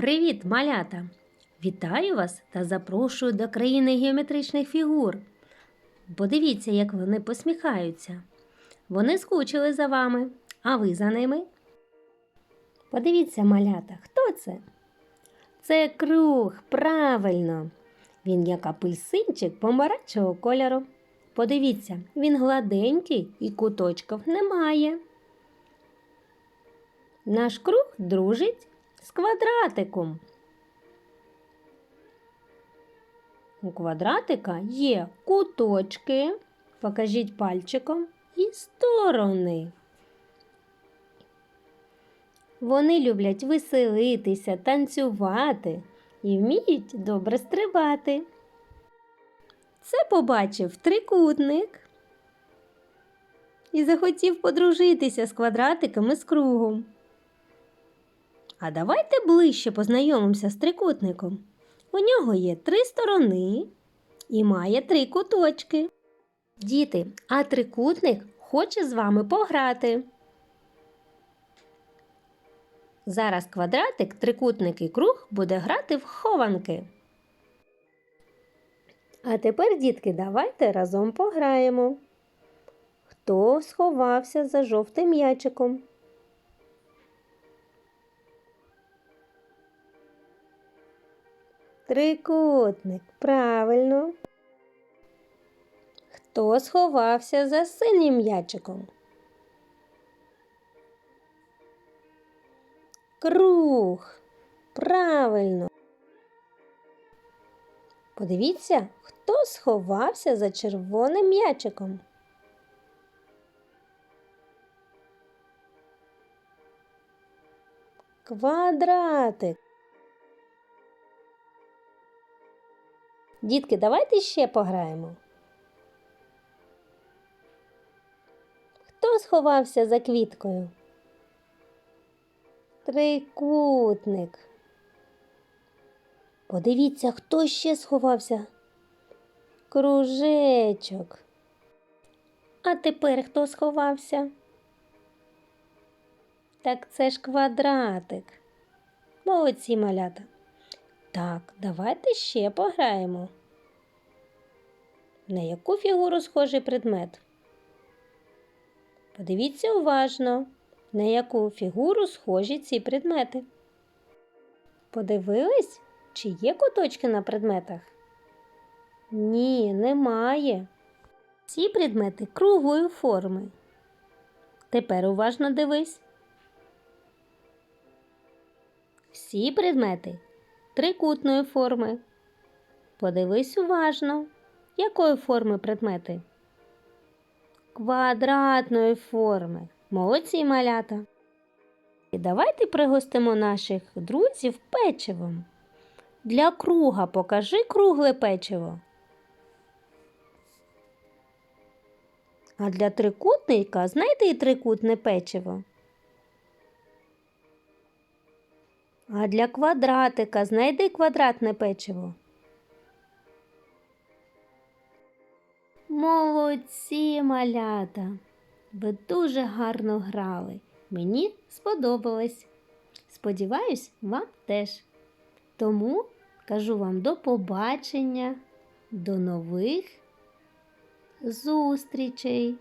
Привіт, малята! Вітаю вас та запрошую до країни геометричних фігур. Подивіться, як вони посміхаються. Вони скучили за вами, а ви за ними. Подивіться, малята, хто це? Це круг, правильно. Він як апельсинчик помаранчевого кольору. Подивіться, він гладенький і куточків немає. Наш круг дружить з квадратиком. У квадратика є куточки, покажіть пальчиком, і сторони. Вони люблять веселитися, танцювати і вміють добре стрибати. Це побачив трикутник і захотів подружитися з квадратиком і з кругом. А давайте ближче познайомимося з трикутником. У нього є три сторони і має три куточки. Діти, а трикутник хоче з вами пограти. Зараз квадратик, трикутник і круг буде грати в хованки. А тепер, дітки, давайте разом пограємо. Хто сховався за жовтим м'ячиком? Трикутник, правильно. Хто сховався за синім м'ячиком? Круг. Правильно. Подивіться, хто сховався за червоним м'ячиком. Квадратик. Дітки, давайте ще пограємо. Хто сховався за квіткою? Трикутник. Подивіться, хто ще сховався. Кружечок. А тепер хто сховався? Так це ж квадратик. Молодці малята. Так, давайте ще пограємо. На яку фігуру схожий предмет? Подивіться уважно, на яку фігуру схожі ці предмети. Подивились, чи є куточки на предметах? Ні, немає. Ці предмети круглої форми. Тепер уважно дивись. Всі предмети трикутної форми. Подивись уважно, якої форми предмети? Квадратної форми. Молодці малята. І давайте пригостимо наших друзів печивом. Для круга покажи кругле печиво. А для трикутника знайди трикутне печиво. А для квадратика знайди квадратне печиво. Молодці малята! Ви дуже гарно грали. Мені сподобалось. Сподіваюсь, вам теж. Тому кажу вам до побачення, до нових зустрічей!